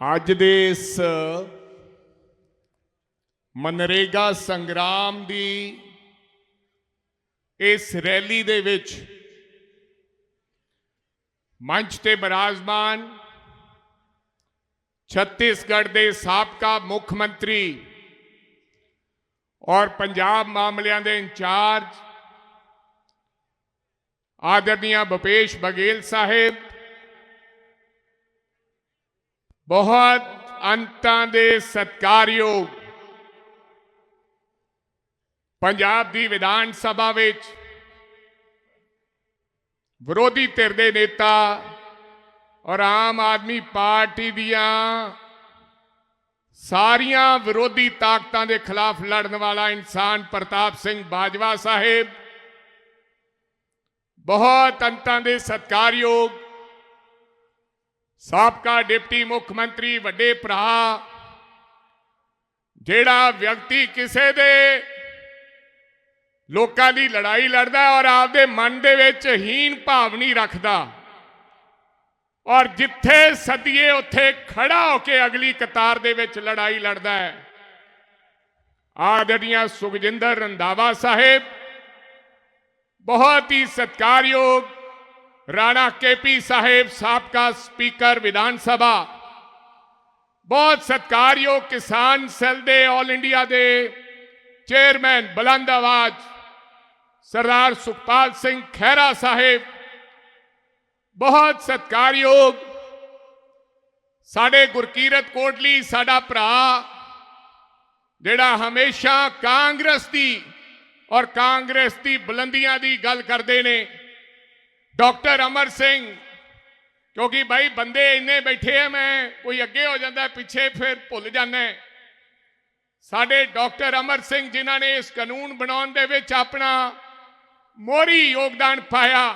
ਅੱਜ ਦੇ ਇਸ ਮਨਰੇਗਾ ਸੰਗਰਾਮ ਦੀ ਇਸ ਰੈਲੀ ਦੇ ਵਿੱਚ ਮੰਚ ਤੇ ਬਰਾਜਮਾਨ ਛੱਤੀਸਗੜ੍ਹ ਦੇ ਸਾਬਕਾ ਮੁੱਖ ਮੰਤਰੀ ਔਰ ਪੰਜਾਬ ਮਾਮਲਿਆਂ ਦੇ ਇੰਚਾਰਜ ਆਦਰਨੀय ਭੁਪੇਸ਼ ਬਘੇਲ ਸਾਹਿਬ ਬਹੁਤ ਅੰਤਾਂ ਦੇ ਸਤਕਾਰਯੋਗ ਪੰਜਾਬ ਦੀ ਵਿਧਾਨ ਸਭਾ ਵਿੱਚ ਵਿਰੋਧੀ ਧਿਰ ਦੇ ਨੇਤਾ ਔਰ ਆਮ ਆਦਮੀ ਪਾਰਟੀ ਦੀਆਂ ਸਾਰੀਆਂ ਵਿਰੋਧੀ ਤਾਕਤਾਂ ਦੇ ਖਿਲਾਫ ਲੜਨ ਵਾਲਾ ਇਨਸਾਨ ਪ੍ਰਤਾਪ ਸਿੰਘ ਬਾਜਵਾ ਸਾਹਿਬ, ਬਹੁਤ ਅੰਤਾਂ ਦੇ ਸਤਕਾਰਯੋਗ ਸਾਬਕਾ ਡਿਪਟੀ ਮੁੱਖ ਮੰਤਰੀ ਵੱਡੇ ਭਰਾ, ਜਿਹੜਾ ਵਿਅਕਤੀ ਕਿਸੇ ਦੇ ਲੋਕਾਂ ਦੀ ਲੜਾਈ ਲੜਦਾ ਔਰ ਆਪਦੇ ਮਨ ਦੇ ਵਿੱਚ ਹੀਨ ਭਾਵ ਨਹੀਂ ਰੱਖਦਾ। ਔਰ ਜਿੱਥੇ ਸਦੀਏ ਉੱਥੇ ਖੜਾ ਹੋ ਕੇ ਅਗਲੀ ਕਤਾਰ ਦੇ ਵਿੱਚ ਲੜਾਈ ਲੜਦਾ ਹੈ। ਆਦਰਨੀय ਸੁਖਜਿੰਦਰ ਰੰਧਾਵਾ ਸਾਹਿਬ, ਬਹੁਤ ਹੀ ਸਤਕਾਰਯੋਗ ਰਾਣਾ ਕੇਪੀ ਸਾਹਿਬ ਸਾਬਕਾ ਸਪੀਕਰ ਵਿਧਾਨ ਸਭਾ ਬਹੁਤ ਸਤਕਾਰਯੋਗ ਕਿਸਾਨ ਸੈੱਲ ਦੇ ਆਲ ਇੰਡੀਆ ਦੇ ਚੇਅਰਮੈਨ ਬੁਲੰਦ ਆਵਾਜ਼ ਸਰਦਾਰ ਸੁਖਪਾਲ ਸਿੰਘ ਖਹਿਰਾ ਸਾਹਿਬ ਬਹੁਤ ਸਤਕਾਰਯੋਗ ਸਾਡੇ ਗੁਰਕੀਰਤ ਕੋਟਲੀ ਸਾਡਾ ਭਰਾ ਜਿਹੜਾ ਹਮੇਸ਼ਾ ਕਾਂਗਰਸ ਦੀ ਔਰ ਕਾਂਗਰਸ ਦੀ ਬੁਲੰਦੀਆਂ ਦੀ ਗੱਲ ਕਰਦੇ ਨੇ ਡਾਕਟਰ ਅਮਰ ਸਿੰਘ ਕਿਉਂਕਿ ਭਾਈ ਬੰਦੇ ਇੰਨੇ ਬੈਠੇ ਆ ਮੈਂ ਕੋਈ ਅੱਗੇ ਹੋ ਜਾਂਦਾ ਪਿੱਛੇ ਫਿਰ ਭੁੱਲ ਜਾਂਦਾ ਸਾਡੇ ਡਾਕਟਰ ਅਮਰ ਸਿੰਘ ਜਿਨ੍ਹਾਂ ਨੇ ਇਸ ਕਾਨੂੰਨ ਬਣਾਉਣ ਦੇ ਵਿੱਚ ਆਪਣਾ ਮੋਰੀ ਯੋਗਦਾਨ ਪਾਇਆ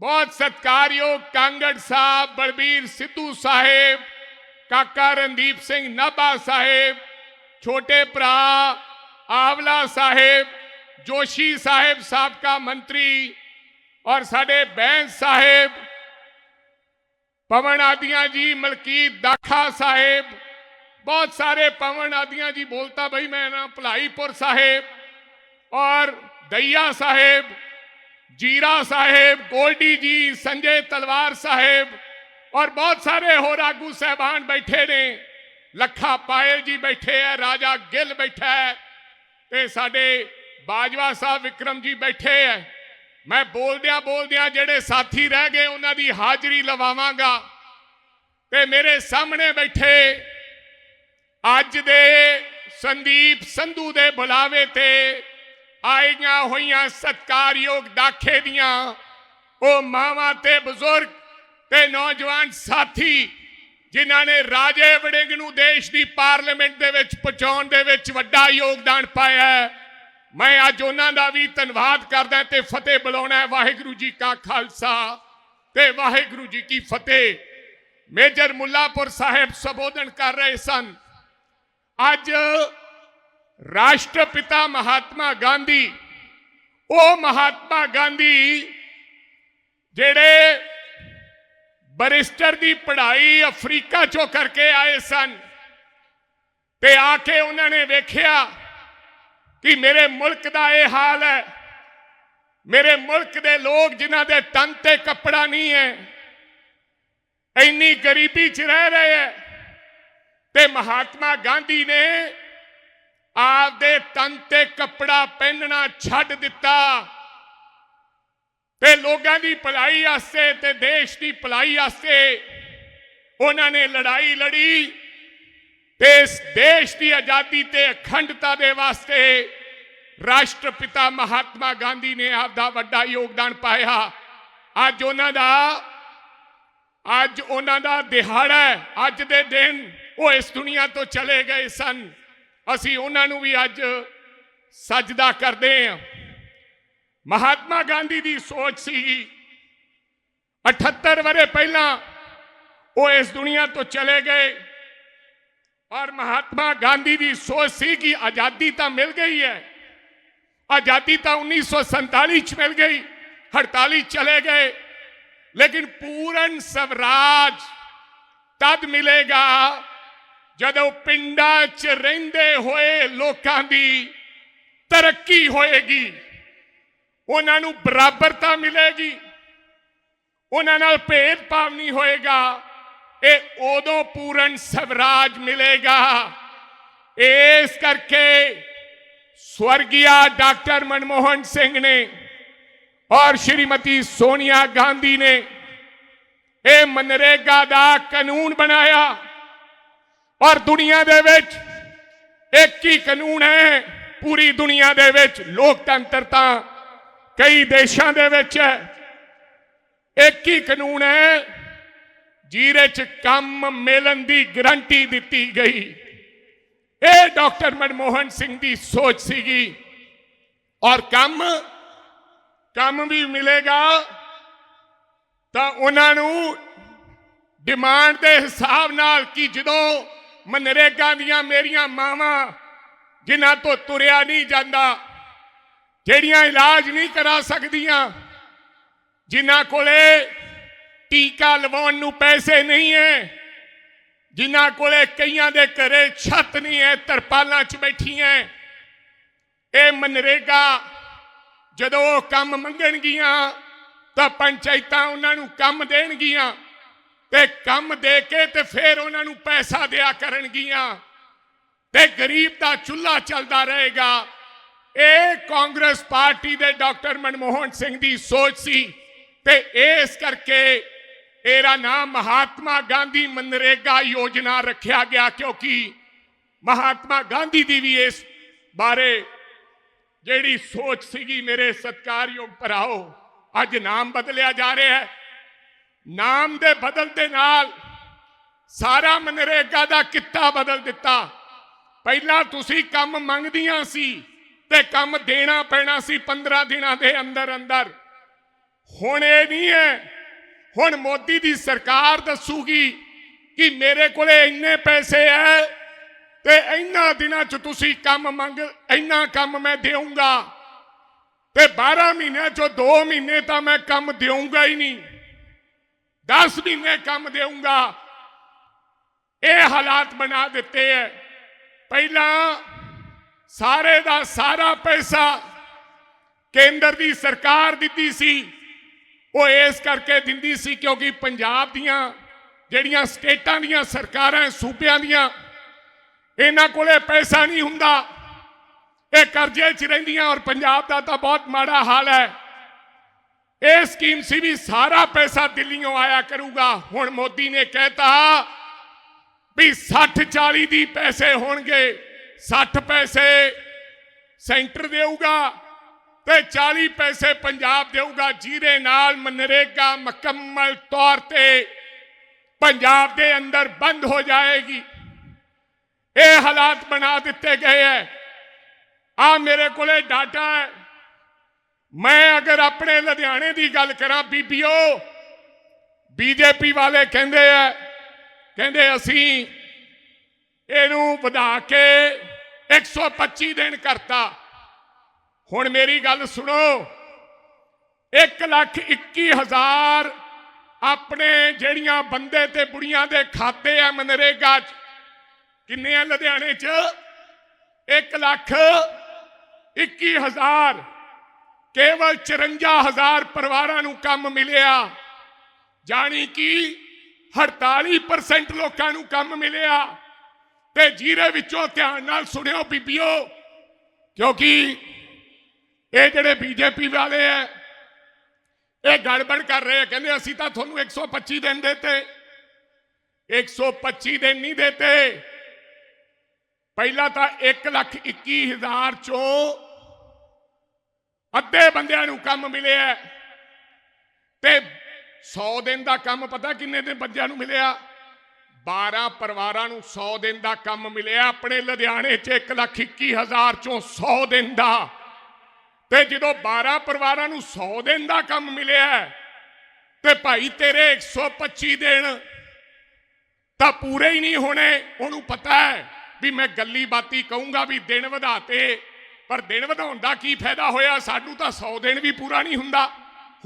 ਬਹੁਤ ਸਤਕਾਰਯੋਗ ਕਾਂਗੜ ਸਾਹਿਬ ਬਲਬੀਰ ਸਿੱਧੂ ਸਾਹਿਬ ਕਾਕਾ ਰਣਦੀਪ ਸਿੰਘ ਨਾਭਾ ਸਾਹਿਬ ਛੋਟੇ ਭਰਾ ਆਵਲਾ ਸਾਹਿਬ ਜੋਸ਼ੀ ਸਾਹਿਬ ਸਾਬਕਾ ਮੰਤਰੀ ਔਰ ਸਾਡੇ ਬੈਂਸ ਸਾਹਿਬ ਪਵਨ ਆਦੀਆਂ ਜੀ ਮਲਕੀਤ ਦਾਖਾ ਸਾਹਿਬ ਬਹੁਤ ਸਾਰੇ ਪਵਨ ਆਦੀਆਂ ਜੀ ਬੋਲਤਾ ਬਈ ਮੈਂ ਨਾ ਭਲਾਈਪੁਰ ਸਾਹਿਬ ਔਰ ਦਈਆ ਸਾਹਿਬ ਜੀਰਾ ਸਾਹਿਬ ਗੋਲਡੀ ਜੀ ਸੰਜੇ ਤਲਵਾਰ ਸਾਹਿਬ ਔਰ ਬਹੁਤ ਸਾਰੇ ਹੋਰ ਆਗੂ ਸਹਿਬਾਨ ਬੈਠੇ ਨੇ ਲੱਖਾ ਪਾਇਲ ਜੀ ਬੈਠੇ ਆ ਰਾਜਾ ਗਿੱਲ ਬੈਠਾ ਹੈ ਤੇ ਸਾਡੇ ਬਾਜਵਾ ਸਾਹਿਬ ਵਿਕਰਮ ਜੀ ਬੈਠੇ ਐ ਮੈਂ ਬੋਲਦਿਆਂ ਬੋਲਦਿਆਂ ਜਿਹੜੇ ਸਾਥੀ ਰਹਿ ਗਏ, ਉਹਨਾਂ ਦੀ ਹਾਜ਼ਰੀ ਲਵਾਵਾਂਗਾ। ਤੇ ਮੇਰੇ ਸਾਹਮਣੇ ਬੈਠੇ ਅੱਜ ਦੇ ਸੰਦੀਪ ਸੰਧੂ ਦੇ ਬੁਲਾਵੇ ਤੇ ਆਈਆਂ ਹੋਈਆਂ ਸਤਕਾਰਯੋਗ ਦਾਖੇ ਦੀਆਂ ਉਹ ਮਾਵਾਂ ਤੇ ਬਜ਼ੁਰਗ ਤੇ ਨੌਜਵਾਨ ਸਾਥੀ, ਜਿਨ੍ਹਾਂ ਨੇ ਰਾਜੇ ਵੜਿੰਗ ਨੂੰ ਦੇਸ਼ ਦੀ ਪਾਰਲੀਮੈਂਟ ਦੇ ਵਿੱਚ ਪਹੁੰਚਾਉਣ ਦੇ ਵਿੱਚ ਵੱਡਾ ਯੋਗਦਾਨ ਪਾਇਆ ਹੈ। ਮੈਂ ਅੱਜ ਉਹਨਾਂ ਦਾ ਵੀ ਧੰਨਵਾਦ ਕਰਦਾ ਤੇ ਫਤਿਹ ਬੁਲਾਉਣਾ ਵਾਹਿਗੁਰੂ ਜੀ ਕਾ ਖਾਲਸਾ ਤੇ ਵਾਹਿਗੁਰੂ ਜੀ ਕੀ ਫਤਿਹ। ਮੇਜਰ ਮੁੱਲਾਪੁਰ ਸਾਹਿਬ ਸੰਬੋਧਨ ਕਰ ਰਹੇ ਸਨ। ਅੱਜ ਰਾਸ਼ਟਰਪਿਤਾ ਮਹਾਤਮਾ ਗਾਂਧੀ, ਉਹ ਮਹਾਤਮਾ ਗਾਂਧੀ ਜਿਹੜੇ ਬਰਿਸਟਰ ਦੀ ਪੜ੍ਹਾਈ ਅਫਰੀਕਾ ਚੋਂ ਕਰਕੇ ਆਏ ਸਨ ਤੇ ਆ ਕੇ ਉਹਨਾਂ ਨੇ ਵੇਖਿਆ ਕਿ ਮੇਰੇ ਮੁਲਕ ਦਾ ਇਹ ਹਾਲ ਹੈ। ਮੇਰੇ ਮੁਲਕ ਦੇ ਲੋਕ ਜਿਨ੍ਹਾਂ ਦੇ ਤਨ ਤੇ ਕੱਪੜਾ ਨਹੀਂ ਹੈ, ਇੰਨੀ ਗਰੀਬੀ 'ਚ ਰਹਿ ਰਹੇ ਹੈ ਤੇ ਮਹਾਤਮਾ ਗਾਂਧੀ ਨੇ ਆਪਦੇ ਤਨ ਤੇ ਕੱਪੜਾ ਪਹਿਨਣਾ ਛੱਡ ਦਿੱਤਾ। ਤੇ ਲੋਕਾਂ ਦੀ ਭਲਾਈ ਆਸੇ ਤੇ ਦੇਸ਼ ਦੀ ਭਲਾਈ ਆਸੇ, ਉਹਨਾਂ ਨੇ ਲੜਾਈ ਲੜੀ। ਤੇ ਇਸ ਦੇਸ਼ ਦੀ ਆਜ਼ਾਦੀ ਤੇ ਅਖੰਡਤਾ ਦੇ ਵਾਸਤੇ ਰਾਸ਼ਟਰਪਿਤਾ ਮਹਾਤਮਾ ਗਾਂਧੀ ਨੇ ਆਪਦਾ ਵੱਡਾ ਯੋਗਦਾਨ ਪਾਇਆ। ਅੱਜ ਉਹਨਾਂ ਦਾ, ਅੱਜ ਉਹਨਾਂ ਦਾ ਦਿਹਾੜਾ ਹੈ। ਅੱਜ ਦੇ ਦਿਨ ਉਹ ਇਸ ਦੁਨੀਆ ਤੋਂ ਚਲੇ ਗਏ ਸਨ। ਅਸੀਂ ਉਹਨਾਂ ਨੂੰ ਵੀ ਅੱਜ ਸਜਦਾ ਕਰਦੇ ਹਾਂ। ਮਹਾਤਮਾ ਗਾਂਧੀ ਦੀ ਸੋਚ ਸੀ 78 ਵਰੇ ਪਹਿਲਾਂ ਉਹ ਇਸ ਦੁਨੀਆ ਤੋਂ ਚਲੇ ਗਏ। ਔਰ ਮਹਾਤਮਾ ਗਾਂਧੀ ਦੀ ਸੋਚ ਸੀ ਕਿ ਆਜ਼ਾਦੀ ਤਾਂ ਮਿਲ ਗਈ ਹੈ। ਆਜ਼ਾਦੀ ਤਾਂ 1947 ਚ ਮਿਲ ਗਈ 48 ਚਲੇ ਗਏ। ਲੇਕਿਨ ਪੂਰਨ ਸਵਰਾਜ ਤਦ ਮਿਲੇਗਾ ਜਦੋਂ ਪਿੰਡਾਂ 'ਚ ਰਹਿੰਦੇ ਹੋਏ ਲੋਕਾਂ ਦੀ ਤਰੱਕੀ ਹੋਏਗੀ। ਉਹਨਾਂ ਨੂੰ ਬਰਾਬਰਤਾ ਮਿਲੇਗੀ। ਉਹਨਾਂ ਨਾਲ ਭੇਦਭਾਵ ਨਹੀਂ ਹੋਏਗਾ। ਇਹ ਉਦੋਂ ਪੂਰਨ ਸਵਰਾਜ ਮਿਲੇਗਾ। ਇਸ ਕਰਕੇ ਸਵਰਗੀਆ ਡਾਕਟਰ ਮਨਮੋਹਨ ਸਿੰਘ ਨੇ ਔਰ ਸ਼੍ਰੀਮਤੀ ਸੋਨੀਆ ਗਾਂਧੀ ਨੇ ਇਹ ਮਨਰੇਗਾ ਦਾ ਕਾਨੂੰਨ ਬਣਾਇਆ। ਔਰ ਦੁਨੀਆ ਦੇ ਵਿੱਚ ਇੱਕ ਹੀ ਕਾਨੂੰਨ ਹੈ, ਪੂਰੀ ਦੁਨੀਆ ਦੇ ਵਿੱਚ ਲੋਕਤੰਤਰ ਤਾਂ ਕਈ ਦੇਸ਼ਾਂ ਦੇ ਵਿੱਚ ਹੈ। ਇੱਕ ਹੀ ਕਾਨੂੰਨ ਹੈ ਜੀਰੇ ਚ ਕੰਮ ਮਿਲਣ ਦੀ ਗਰੰਟੀ ਦਿੱਤੀ ਗਈ। ਇਹ ਡਾਕਟਰ ਮਨਮੋਹਨ ਸਿੰਘ ਦੀ ਸੋਚ ਸੀਗੀ। ਔਰ ਕੰਮ ਕੰਮ ਵੀ ਮਿਲੇਗਾ ਤਾਂ ਉਹਨਾਂ ਨੂੰ ਡਿਮਾਂਡ ਦੇ ਹਿਸਾਬ ਨਾਲ ਕਿ ਜਦੋਂ ਮਨਰੇਗਾ ਦੀਆਂ ਮੇਰੀਆਂ ਮਾਵਾਂ ਜਿਨ੍ਹਾਂ ਤੋਂ ਤੁਰਿਆ ਨਹੀਂ ਜਾਂਦਾ, ਜਿਹੜੀਆਂ ਇਲਾਜ ਨਹੀਂ ਕਰਾ ਸਕਦੀਆਂ, ਜਿਨ੍ਹਾਂ ਕੋਲੇ ਟੀਕਾ ਲਵਾਉਣ ਨੂੰ ਪੈਸੇ ਨਹੀਂ ਹੈ ਜਿਨ੍ਹਾਂ ਕੋਲੇ ਕਈਆਂ ਦੇ ਘਰੇ ਛੱਤ ਨਹੀਂ ਹੈ ਤਰਪਾਲਾਂ 'ਚ ਬੈਠੀਆਂ ਇਹ ਮਨਰੇਗਾ, ਜਦੋਂ ਉਹ ਕੰਮ ਮੰਗਣਗੀਆਂ, ਤਾਂ ਪੰਚਾਇਤਾਂ ਉਹਨਾਂ ਨੂੰ ਕੰਮ ਦੇਣਗੀਆਂ ਤੇ ਕੰਮ ਦੇ ਕੇ ਤੇ ਫਿਰ ਉਹਨਾਂ ਨੂੰ ਪੈਸਾ ਦਿਆ ਕਰਨਗੀਆਂ ਤੇ ਗਰੀਬ ਦਾ ਚੁੱਲ੍ਹਾ ਚੱਲਦਾ ਰਹੇਗਾ। ਇਹ ਕਾਂਗਰਸ ਪਾਰਟੀ ਦੇ ਡਾਕਟਰ ਮਨਮੋਹਨ ਸਿੰਘ ਦੀ ਸੋਚ ਸੀ ਤੇ ਇਸ ਕਰਕੇ ਇਹਦਾ ਨਾਮ ਮਹਾਤਮਾ ਗਾਂਧੀ ਮਨਰੇਗਾ ਯੋਜਨਾ ਰੱਖਿਆ ਗਿਆ ਕਿਉਂਕਿ ਮਹਾਤਮਾ ਗਾਂਧੀ ਦੀ ਵੀ ਇਸ ਬਾਰੇ ਜਿਹੜੀ ਸੋਚ ਸੀਗੀ ਮੇਰੇ ਸਤਿਕਾਰਯੋਗ ਭਰਾਓ, ਅੱਜ ਨਾਮ ਬਦਲਿਆ ਜਾ ਰਿਹਾ ਹੈ। ਨਾਮ ਦੇ ਬਦਲ ਦੇ ਨਾਲ ਸਾਰਾ ਮਨਰੇਗਾ ਦਾ ਕਿੱਤਾ ਬਦਲ ਦਿੱਤਾ। ਪਹਿਲਾਂ ਤੁਸੀਂ ਕੰਮ ਮੰਗਦੀਆਂ ਸੀ ਤੇ ਕੰਮ ਦੇਣਾ ਪੈਣਾ ਸੀ 15 ਦਿਨਾਂ ਦੇ ਅੰਦਰ ਅੰਦਰ ਹੁਣ ਇਹ ਨਹੀਂ ਹੈ ਹੁਣ ਮੋਦੀ ਦੀ ਸਰਕਾਰ ਦੱਸੂਗੀ ਕਿ ਮੇਰੇ ਕੋਲੇ ਇੰਨੇ ਪੈਸੇ ਐ ਤੇ ਇੰਨਾ ਦਿਨਾਂ ਚ ਤੁਸੀਂ ਕੰਮ ਮੰਗ, ਇੰਨਾ ਕੰਮ ਮੈਂ ਦੇਵਾਂਗਾ ਤੇ 12 ਮਹੀਨਿਆਂ ਚੋਂ 2 ਮਹੀਨੇ ਤਾਂ ਮੈਂ ਕੰਮ ਦੇਵਾਂਗਾ ਹੀ ਨਹੀਂ। 10 ਮਹੀਨੇ ਕੰਮ ਦੇਵਾਂਗਾ ਇਹ ਹਾਲਾਤ ਬਣਾ ਦਿੱਤੇ ਐ। ਪਹਿਲਾਂ ਸਾਰੇ ਦਾ ਸਾਰਾ ਪੈਸਾ ਕੇਂਦਰ ਦੀ ਸਰਕਾਰ ਦਿੱਤੀ ਸੀ। ਉਹ ਇਸ ਕਰਕੇ ਦਿੰਦੀ ਸੀ ਕਿਉਂਕਿ ਪੰਜਾਬ ਦੀਆਂ ਜਿਹੜੀਆਂ ਸਟੇਟਾਂ ਦੀਆਂ ਸਰਕਾਰਾਂ ਸੂਬਿਆਂ ਦੀਆਂ, ਇਹਨਾਂ ਕੋਲੇ ਪੈਸਾ ਨਹੀਂ ਹੁੰਦਾ। ਇਹ ਕਰਜ਼ੇ 'ਚ ਰਹਿੰਦੀਆਂ ਔਰ ਪੰਜਾਬ ਦਾ ਤਾਂ ਬਹੁਤ ਮਾੜਾ ਹਾਲ ਹੈ ਇਹ ਸਕੀਮ ਸੀ ਵੀ ਸਾਰਾ ਪੈਸਾ ਦਿੱਲੀੋਂ ਆਇਆ ਕਰੂਗਾ। ਹੁਣ ਮੋਦੀ ਨੇ ਕਹਿਤਾ ਵੀ 60 40 ਦੀ ਪੈਸੇ ਹੋਣਗੇ 60 ਪੈਸੇ ਸੈਂਟਰ ਦੇਊਗਾ। ਤੇ 40 ਪੈਸੇ ਪੰਜਾਬ ਦੇਊਗਾ, ਜਿਹਦੇ ਨਾਲ ਮਨਰੇਗਾ ਮੁਕੰਮਲ ਤੌਰ ਤੇ ਪੰਜਾਬ ਦੇ ਅੰਦਰ ਬੰਦ ਹੋ ਜਾਏਗੀ। ਇਹ ਹਾਲਾਤ ਬਣਾ ਦਿੱਤੇ ਗਏ ਹੈ। ਆ ਮੇਰੇ ਕੋਲੇ ਡਾਟਾ ਹੈ। ਮੈਂ ਅਗਰ ਆਪਣੇ ਲੁਧਿਆਣੇ ਦੀ ਗੱਲ ਕਰਾਂ, ਬੀਬੀਓ, ਬੀਜੇਪੀ ਵਾਲੇ ਕਹਿੰਦੇ ਆ, ਕਹਿੰਦੇ ਅਸੀਂ ਇਹਨੂੰ ਵਧਾ ਕੇ 125 ਦਿਨ ਕਰਤਾ। ਹੁਣ ਮੇਰੀ ਗੱਲ ਸੁਣੋ। 1 ਲੱਖ 21 ਹਜ਼ਾਰ ਆਪਣੇ ਜਿਹੜੀਆਂ ਬੰਦੇ ਤੇ ਬੁੜੀਆਂ ਦੇ ਖਾਤੇ ਆ ਮਨਰੇਗਾ 'ਚ, ਕਿੰਨੇ ਆ ਲੁਧਿਆਣੇ 'ਚ? 1 ਲੱਖ 21 ਹਜ਼ਾਰ। ਕੇਵਲ 54 ਹਜ਼ਾਰ ਪਰਿਵਾਰਾਂ ਨੂੰ ਕੰਮ ਮਿਲਿਆ। ਜਾਣੀ ਕਿ 48% ਲੋਕਾਂ ਨੂੰ ਕੰਮ ਮਿਲਿਆ। ਤੇ ਜੀਰੇ ਵਿੱਚੋਂ ਧਿਆਨ ਨਾਲ ਸੁਣਿਓ ਬੀਬੀਓ, ਕਿਉਂਕਿ ਇਹ ਜਿਹੜੇ ਬੀਜੇਪੀ ਵਾਲੇ ਐ, ਇਹ ਗੜਬੜ ਕਰ ਰਹੇ ਆ ਕਹਿੰਦੇ ਅਸੀਂ ਤਾਂ ਤੁਹਾਨੂੰ 125 ਦਿਨ ਦੇਤੇ। 125 ਦਿਨ ਨਹੀਂ ਦੇਤੇ। ਪਹਿਲਾਂ ਤਾਂ 1 ਲੱਖ 21 ਹਜ਼ਾਰ ਚੋਂ ਅੱਧੇ ਬੰਦਿਆਂ ਨੂੰ ਕੰਮ ਮਿਲਿਆ। ਤੇ 100 ਦਿਨ ਦਾ ਕੰਮ ਪਤਾ ਕਿੰਨੇ ਦਿਨ ਬੰਦਿਆਂ ਨੂੰ ਮਿਲਿਆ? 12 ਪਰਿਵਾਰਾਂ ਨੂੰ 100 ਦਿਨ ਦਾ ਕੰਮ ਮਿਲਿਆ। ਆਪਣੇ ਲੁਧਿਆਣੇ 'ਚ 1 ਲੱਖ 21 ਹਜ਼ਾਰ ਚੋਂ 100 ਦਿਨ ਦਾ ਤੇ ਜਦੋਂ 12 ਪਰਿਵਾਰਾਂ ਨੂੰ 100 ਦਿਨ ਦਾ ਕੰਮ ਮਿਲਿਆ ਤੇ ਭਾਈ ਤੇਰੇ 125 ਦਿਨ ਤਾਂ ਪੂਰੇ ਹੀ ਨਹੀਂ ਹੋਣੇ, ਉਹਨੂੰ ਪਤਾ ਹੈ ਵੀ ਮੈਂ ਗੱਲੀ ਬਾਤੀ ਕਹੂੰਗਾ ਵੀ ਦਿਨ ਵਧਾਤੇ, ਪਰ ਦਿਨ ਵਧਾਉਣ ਦਾ ਕੀ ਫਾਇਦਾ ਹੋਇਆ? ਸਾਨੂੰ ਤਾਂ 100 ਦਿਨ ਵੀ ਪੂਰਾ ਨਹੀਂ ਹੁੰਦਾ।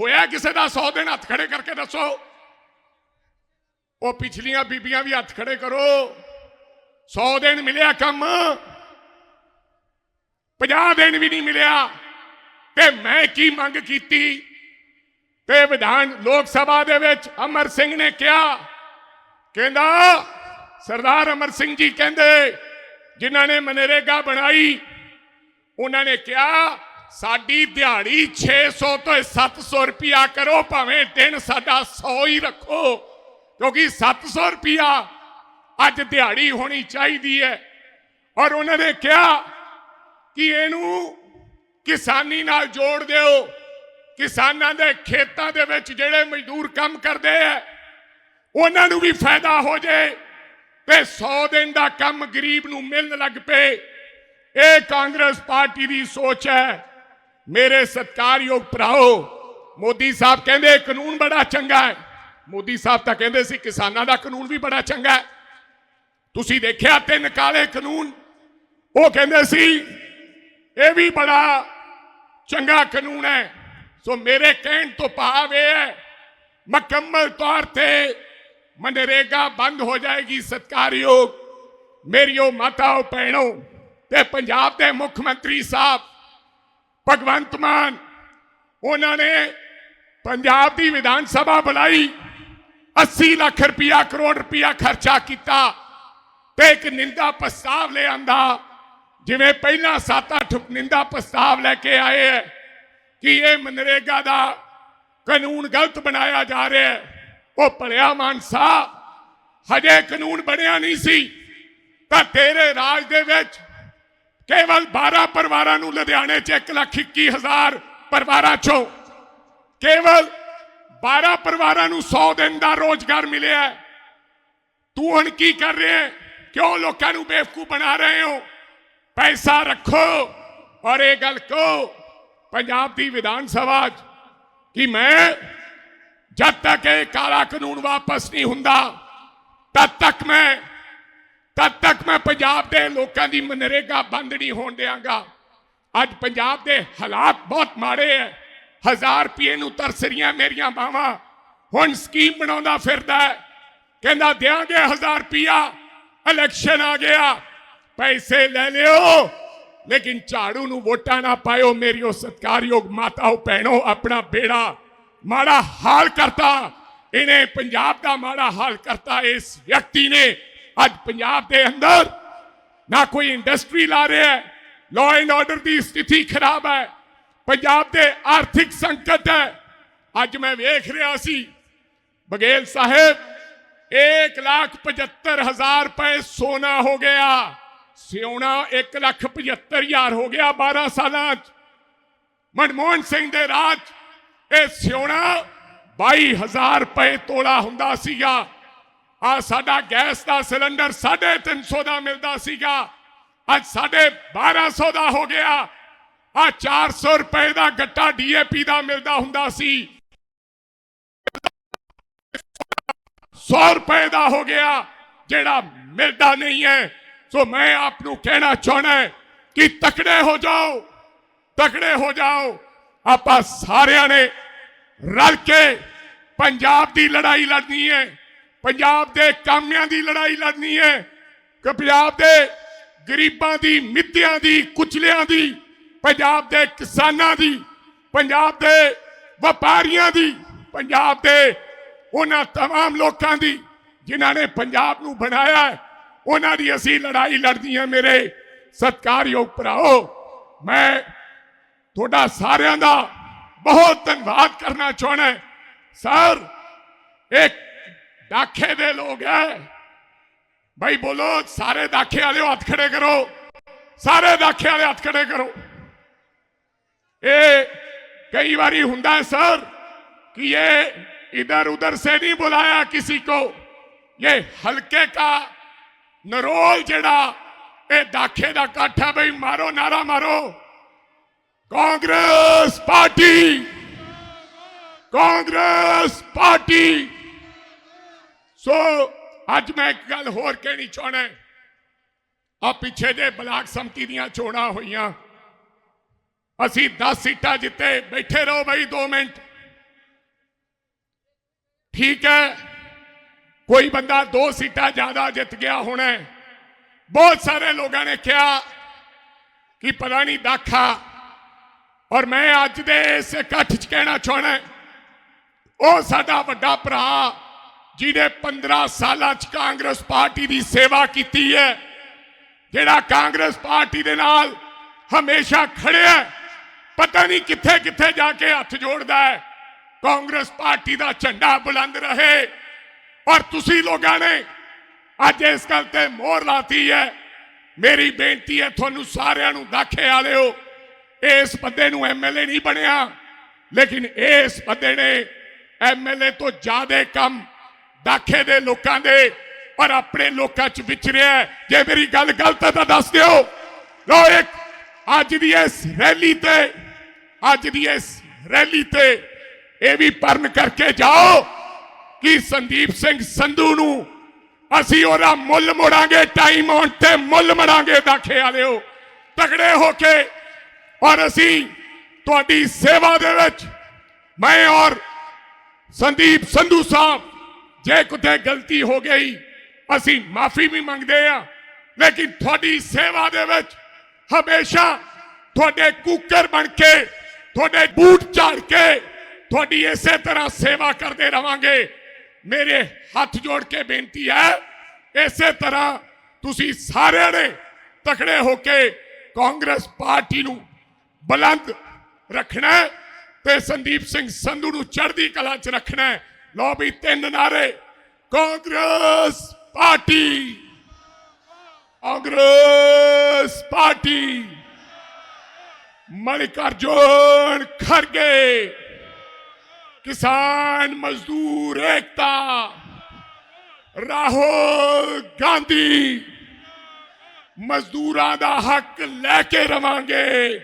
ਹੋਇਆ ਕਿਸੇ ਦਾ 100 ਦਿਨ? ਹੱਥ ਖੜੇ ਕਰਕੇ ਦੱਸੋ। ਉਹ ਪਿਛਲੀਆਂ ਬੀਬੀਆਂ ਵੀ ਹੱਥ ਖੜੇ ਕਰੋ। 100 ਦਿਨ ਮਿਲਿਆ ਕੰਮ। 50 ਦਿਨ ਵੀ ਨਹੀਂ ਮਿਲਿਆ। ਤੇ ਮੈਂ ਕੀ ਮੰਗ ਕੀਤੀ? ਤੇ ਵਿਧਾਨ ਲੋਕ ਸਭਾ ਦੇ ਵਿੱਚ ਅਮਰ ਸਿੰਘ ਨੇ ਕਿਹਾ, ਕਹਿੰਦਾ, ਸਰਦਾਰ ਅਮਰ ਸਿੰਘ ਜੀ ਕਹਿੰਦੇ, ਜਿਨ੍ਹਾਂ ਨੇ ਮਨਰੇਗਾ ਬਣਾਈ, ਉਹਨਾਂ ਨੇ ਕਿਹਾ, ਸਾਡੀ ਦਿਹਾੜੀ 600 ਤੋਂ 700 ਰੁਪਿਆ ਕਰੋ, ਭਾਵੇਂ ਦਿਨ ਸਾਡਾ 100 ਹੀ ਰੱਖੋ, ਕਿਉਂਕਿ 700 ਰੁਪਿਆ ਅੱਜ ਦਿਹਾੜੀ ਹੋਣੀ ਚਾਹੀਦੀ ਹੈ। ਔਰ ਉਹਨਾਂ ਨੇ ਕਿਹਾ ਕਿ ਇਹਨੂੰ ਕਿਸਾਨੀ ਨਾਲ ਜੋੜ ਦਿਓ। ਕਿਸਾਨਾਂ ਦੇ ਖੇਤਾਂ ਦੇ ਵਿੱਚ ਜਿਹੜੇ ਮਜ਼ਦੂਰ ਕੰਮ ਕਰਦੇ ਆ, ਉਹਨਾਂ ਨੂੰ ਵੀ ਫਾਇਦਾ ਹੋ ਜਾਏ ਤੇ 100 ਦਿਨ ਦਾ ਕੰਮ ਗਰੀਬ ਨੂੰ ਮਿਲਣ ਲੱਗ ਪਏ। ਇਹ ਕਾਂਗਰਸ ਪਾਰਟੀ ਦੀ ਸੋਚ ਹੈ। ਮੇਰੇ ਸਤਿਕਾਰਯੋਗ ਭਰਾਓ, ਮੋਦੀ ਸਾਹਿਬ ਕਹਿੰਦੇ ਕਾਨੂੰਨ ਬੜਾ ਚੰਗਾ ਹੈ। ਮੋਦੀ ਸਾਹਿਬ ਤਾਂ ਕਹਿੰਦੇ ਸੀ ਕਿਸਾਨਾਂ ਦਾ ਕਾਨੂੰਨ ਵੀ ਬੜਾ ਚੰਗਾ ਹੈ। ਤੁਸੀਂ ਦੇਖਿਆ ਤਿੰਨ ਕਾਲੇ ਕਾਨੂੰਨ? ਉਹ ਕਹਿੰਦੇ ਸੀ ਇਹ ਵੀ ਬੜਾ ਚੰਗਾ ਕਾਨੂੰਨ ਹੈ। ਸੋ ਮੇਰੇ ਕਹਿਣ ਤੋਂ ਭਾਵ ਇਹ ਹੈ, ਮੁਕੰਮਲ ਤੌਰ ਤੇ ਮਨਰੇਗਾ ਬੰਦ ਹੋ ਜਾਏਗੀ ਸਤਕਾਰਯੋਗ ਮੇਰੀਓ ਮਾਤਾਓ, ਭੈਣੋ ਤੇ ਪੰਜਾਬ ਦੇ ਮੁੱਖ ਮੰਤਰੀ ਸਾਹਿਬ, ਭਗਵੰਤ ਮਾਨ, ਉਹਨਾਂ ਨੇ ਪੰਜਾਬ ਦੀ ਵਿਧਾਨ ਸਭਾ ਬੁਲਾਈ 80 ਲੱਖ ਰੁਪਇਆ ਕਰੋੜ ਰੁਪਇਆ ਖਰਚਾ ਕੀਤਾ ਤੇ ਇੱਕ ਨਿੰਦਾ ਪ੍ਰਸਤਾਵ ਲੈ ਆਂਦਾ ਜਿਵੇਂ ਪਹਿਲਾਂ 7-8 ਨਿੰਦਾ ਪ੍ਰਸਤਾਵ ਲੈ ਕੇ ਆਏ ਹੈ ਕਿ ਇਹ ਮਨਰੇਗਾ ਦਾ ਕਾਨੂੰਨ ਗਲਤ ਬਣਾਇਆ ਜਾ ਰਿਹਾ ਹੈ, ਉਹ ਭਲਿਆ ਮਾਨਸਾ, ਹਜੇ ਕਾਨੂੰਨ ਬਣਿਆ ਨਹੀਂ ਸੀ। ਤਾਂ ਤੇਰੇ ਰਾਜ ਦੇ ਵਿੱਚ ਕੇਵਲ 12 ਪਰਿਵਾਰਾਂ ਨੂੰ ਲੁਧਿਆਣੇ 'ਚ 1 ਲੱਖ 21 ਹਜ਼ਾਰ ਪਰਿਵਾਰਾਂ 'ਚੋਂ ਕੇਵਲ 12 ਪਰਿਵਾਰਾਂ ਨੂੰ 100 ਦਿਨ ਦਾ ਰੋਜ਼ਗਾਰ ਮਿਲਿਆ ਤੂੰ ਹੁਣ ਕੀ ਕਰ ਰਿਹਾ ਕਿਉਂ ਲੋਕਾਂ ਨੂੰ ਬੇਵਕੂਫ ਬਣਾ ਰਹੇ ਹੋ? ਪੈਸਾ ਰੱਖੋ ਔਰ ਇਹ ਗੱਲ ਕਹੋ, ਪੰਜਾਬ ਦੀ ਵਿਧਾਨ ਸਭਾ 'ਚ ਕਿ ਮੈਂ ਜਦ ਤੱਕ ਇਹ ਕਾਲਾ ਕਾਨੂੰਨ ਵਾਪਸ ਨਹੀਂ ਹੁੰਦਾ, ਤਦ ਤੱਕ ਮੈਂ, ਤਦ ਤੱਕ ਮੈਂ ਪੰਜਾਬ ਦੇ ਲੋਕਾਂ ਦੀ ਮਨਰੇਗਾ ਬੰਦ ਨਹੀਂ ਹੋਣ ਦਿਆਂਗਾ। ਅੱਜ ਪੰਜਾਬ ਦੇ ਹਾਲਾਤ ਬਹੁਤ ਮਾੜੇ ਐ। ਹਜ਼ਾਰ ਰੁਪਏ ਨੂੰ ਤਰਸ ਰਹੀਆਂ ਮੇਰੀਆਂ ਬਾਵਾਂ ਹੁਣ ਸਕੀਮ ਬਣਾਉਂਦਾ ਫਿਰਦਾ ਕਹਿੰਦਾ ਦਿਆਂਗੇ ਹਜ਼ਾਰ ਰੁਪਿਆ ਇਲੈਕਸ਼ਨ ਆ ਗਿਆ। ਪੈਸੇ ਲੈ ਲਿਓ ਲੇਕਿਨ ਝਾੜੂ ਨੂੰ ਵੋਟਾਂ ਨਾ ਪਾਇਓ ਮੇਰੀਓ ਸਤਕਾਰਯੋਗ ਮਾਤਾਓ ਭੈਣੋ ਆਪਣਾ ਬੇੜਾ ਮਾੜਾ ਹਾਲ ਕਰਤਾ ਇਹਨੇ ਪੰਜਾਬ ਦਾ ਮਾੜਾ ਹਾਲ ਕਰਤਾ ਇਸ ਵਿਅਕਤੀ ਨੇ ਅੱਜ ਪੰਜਾਬ ਦੇ ਅੰਦਰ ਨਾ ਕੋਈ ਇੰਡਸਟਰੀ ਲਾ ਰਿਹਾ ਹੈ ਲਾਅ ਐਂਡ ਆਰਡਰ ਦੀ ਸਥਿਤੀ ਖਰਾਬ ਹੈ ਪੰਜਾਬ ਦੇ ਆਰਥਿਕ ਸੰਕਟ ਹੈ ਅੱਜ ਮੈਂ ਵੇਖ ਰਿਹਾ ਸੀ ਬਗੇਲ ਸਾਹਿਬ 1 ਲੱਖ 75 ਹਜ਼ਾਰ ਰੁਪਏ ਸੋਨਾ ਹੋ ਗਿਆ ਸਿਉਣਾ 1 ਲੱਖ 75 ਹਜ਼ਾਰ ਹੋ ਗਿਆ 12 ਸਾਲਾਂ ਚ। ਮਨਮੋਹਨ ਸਿੰਘ ਦੇ ਰਾਜ, ਇਹ ਸਿਉਣਾ 22000 ਰੁਪਏ ਤੋਲਾ ਹੁੰਦਾ ਸੀਗਾ। ਆ ਸਾਡਾ ਗੈਸ ਦਾ ਸਿਲੰਡਰ 350 ਦਾ ਮਿਲਦਾ ਸੀਗਾ। ਅੱਜ ਸਾਡੇ 1200 ਦਾ ਹੋ ਗਿਆ। ਆ 400 ਰੁਪਏ ਦਾ ਗੱਟਾ ਡੀਏਪੀ ਦਾ ਮਿਲਦਾ ਹੁੰਦਾ ਸੀ। 100 ਰੁਪਏ ਦਾ ਹੋ ਗਿਆ, ਜਿਹੜਾ ਮਿਲਦਾ ਨਹੀਂ ਹੈ। ਸੋ ਮੈਂ ਆਪ ਨੂੰ ਕਹਿਣਾ ਚਾਹਣਾ ਹੈ ਕਿ ਤਕੜੇ ਹੋ ਜਾਓ ਤਕੜੇ ਹੋ ਜਾਓ ਆਪਾਂ ਸਾਰਿਆਂ ਨੇ ਰਲ ਕੇ ਪੰਜਾਬ ਦੀ ਲੜਾਈ ਲੜਨੀ ਹੈ ਪੰਜਾਬ ਦੇ ਕਾਮਿਆਂ ਦੀ ਲੜਾਈ ਲੜਨੀ ਹੈ ਕਿ ਪੰਜਾਬ ਦੇ ਗਰੀਬਾਂ ਦੀ ਮਿੱਤਿਆਂ ਦੀ ਕੁਚਲਿਆਂ ਦੀ ਪੰਜਾਬ ਦੇ ਕਿਸਾਨਾਂ ਦੀ ਪੰਜਾਬ ਦੇ ਵਪਾਰੀਆਂ ਦੀ ਪੰਜਾਬ ਦੇ ਉਹਨਾਂ तमाम ਲੋਕਾਂ ਦੀ ਜਿਨ੍ਹਾਂ ਨੇ ਪੰਜਾਬ ਨੂੰ ਬਣਾਇਆ ਹੈ ਉਹਨਾਂ ਦੀ ਅਸੀਂ ਲੜਾਈ ਲੜਨੀ ਹੈ ਮੇਰੇ ਸਤਿਕਾਰਯੋਗ ਭਰਾਓ ਮੈਂ ਤੁਹਾਡਾ ਸਾਰਿਆਂ ਦਾ ਬਹੁਤ ਧੰਨਵਾਦ ਕਰਨਾ ਚਾਹਣਾ ਹੈ ਸਰ ਇੱਕ ਦਾਖੇ ਦੇ ਲੋਕ ਹੈ ਭਾਈ ਬੋਲੋ ਸਾਰੇ ਦਾਖੇ ਵਾਲੇ ਹੱਥ ਖੜੇ ਕਰੋ ਸਾਰੇ ਦਾਖੇ ਵਾਲੇ ਹੱਥ ਖੜੇ ਕਰੋ ਇਹ ਕਈ बारी ਹੁੰਦਾ है सर कि ये इधर उधर से नहीं बुलाया किसी को ये हल्के का ਨਰੋਲ ਜਿਹੜਾ, ਇਹ ਦਾਖੇ ਦਾ ਇਕੱਠ ਹੈ ਬਈ, ਮਾਰੋ, ਨਾਰਾ ਮਾਰੋ। Congress party. Congress party. So, ਅੱਜ ਮੈਂ ਇੱਕ ਗੱਲ ਹੋਰ ਕਹਿਣੀ ਚਾਹਣਾ ਆ ਪਿੱਛੇ ਦੇ ਬਲਾਕ ਸੰਮਤੀ ਦੀਆਂ ਚੋਣਾਂ ਹੋਈਆਂ। ਅਸੀਂ 10 ਸੀਟਾਂ ਜਿੱਤੇ, ਬੈਠੇ ਰਹੋ ਬਈ 2 ਮਿੰਟ। ਠੀਕ ਹੈ। ਕੋਈ ਬੰਦਾ ਦੋ ਸੀਟਾਂ ਜ਼ਿਆਦਾ ਜਿੱਤ ਗਿਆ ਹੋਣਾ ਬਹੁਤ ਸਾਰੇ ਲੋਕਾਂ ਨੇ ਕਿਹਾ ਕਿ ਪਤਾ ਨਹੀਂ ਦਾਖਾ। ਔਰ ਮੈਂ ਅੱਜ ਦੇ ਇਸ ਇਕੱਠ 'ਚ ਕਹਿਣਾ ਚਾਹਣਾ ਉਹ ਸਾਡਾ ਵੱਡਾ ਭਰਾ ਜਿਹਨੇ 15 ਸਾਲਾਂ 'ਚ ਕਾਂਗਰਸ ਪਾਰਟੀ ਦੀ ਸੇਵਾ ਕੀਤੀ ਹੈ, ਜਿਹੜਾ ਕਾਂਗਰਸ ਪਾਰਟੀ ਦੇ ਨਾਲ ਹਮੇਸ਼ਾ ਖੜਿਆ ਪਤਾ ਨਹੀਂ ਕਿੱਥੇ ਕਿੱਥੇ ਜਾ ਕੇ ਹੱਥ ਜੋੜਦਾ ਹੈ। ਕਾਂਗਰਸ ਪਾਰਟੀ ਦਾ ਝੰਡਾ ਬੁਲੰਦ ਰਹੇ। ਔਰ ਤੁਸੀਂ ਲੋਕਾਂ ਨੇ ਅੱਜ ਇਸ ਗੱਲ ਤੇ ਮੋਹਰ ਲਾਤੀ ਹੈ। ਮੇਰੀ ਬੇਨਤੀ ਹੈ, ਤੁਹਾਨੂੰ ਸਾਰਿਆਂ ਨੂੰ ਦਾਖੇ ਵਾਲਿਓ, ਇਸ ਬੰਦੇ ਨੂੰ ਐਮਐਲਏ ਨਹੀਂ ਬਣਿਆ, ਲੇਕਿਨ ਇਸ ਬੰਦੇ ਨੇ ਐਮਐਲਏ ਤੋਂ ਜ਼ਿਆਦਾ ਕੰਮ ਦਾਖੇ ਦੇ ਲੋਕਾਂ ਦੇ ਔਰ ਆਪਣੇ ਲੋਕਾਂ 'ਚ ਵਿਚਰਿਆ ਜੇ ਮੇਰੀ ਗੱਲ ਗਲਤ ਹੈ ਤਾਂ ਦੱਸ ਦਿਓ। ਲੋ ਇੱਕ, ਅੱਜ ਦੀ ਇਸ ਰੈਲੀ ਤੇ, ਅੱਜ ਦੀ ਇਸ ਰੈਲੀ ਤੇ ਇਹ ਵੀ ਪਰਨ ਕਰਕੇ ਜਾਓ। ਕਿ ਸੰਦੀਪ ਸਿੰਘ ਸੰਧੂ ਨੂੰ ਅਸੀਂ ਉਹਦਾ ਮੁੱਲ ਮੋੜਾਂਗੇ ਟਾਈਮ ਆਉਣ ਤੇ ਮੁੱਲ ਮੜਾਂਗੇ ਦਾਖੇ ਵਾਲਿਓ। ਤਗੜੇ ਹੋ ਕੇ ਔਰ ਅਸੀਂ ਤੁਹਾਡੀ ਸੇਵਾ ਦੇ ਵਿੱਚ ਮੈਂ ਔਰ ਸੰਦੀਪ ਸੰਧੂ ਸਾਹਿਬ, ਜੇ ਕਿਤੇ ਗਲਤੀ ਹੋ ਗਈ, ਅਸੀਂ ਮਾਫੀ ਵੀ ਮੰਗਦੇ ਆ ਲੇਕਿਨ ਤੁਹਾਡੀ ਸੇਵਾ ਦੇ ਵਿੱਚ ਹਮੇਸ਼ਾ ਤੁਹਾਡੇ ਕੂਕਰ ਬਣ ਕੇ, ਤੁਹਾਡੇ ਬੂਟ ਝਾੜ ਕੇ, ਤੁਹਾਡੀ ਇਸੇ ਤਰ੍ਹਾਂ ਸੇਵਾ ਕਰਦੇ ਰਵਾਂਗੇ। ਮੇਰੇ ਹੱਥ ਜੋੜ ਕੇ ਬੇਨਤੀ ਹੈ, ਇਸੇ ਤਰ੍ਹਾਂ ਤੁਸੀਂ ਸਾਰਿਆਂ ਨੇ ਤਕੜੇ ਹੋ ਕੇ ਕਾਂਗਰਸ ਪਾਰਟੀ ਨੂੰ ਬੁਲੰਦ ਰੱਖਣਾ ਤੇ ਸੰਦੀਪ ਸਿੰਘ ਸੰਧੂ ਨੂੰ ਚੜ੍ਹਦੀ ਕਲਾ 'ਚ ਰੱਖਣਾ ਹੈ। ਲਓ ਵੀ ਤਿੰਨ ਨਾਰੇ, ਕਾਂਗਰਸ ਪਾਰਟੀ। ਕਾਂਗਰਸ ਪਾਰਟੀ। ਮਲਿਕਾਰਜੁਨ ਖਰਗੇ ਕਿਸਾਨ ਮਜ਼ਦੂਰ ਏਕਤਾ। ਰਾਹੁਲ ਗਾਂਧੀ। ਮਜ਼ਦੂਰਾਂ ਦਾ ਹੱਕ ਲੈ ਕੇ ਰਵਾਂਗੇ।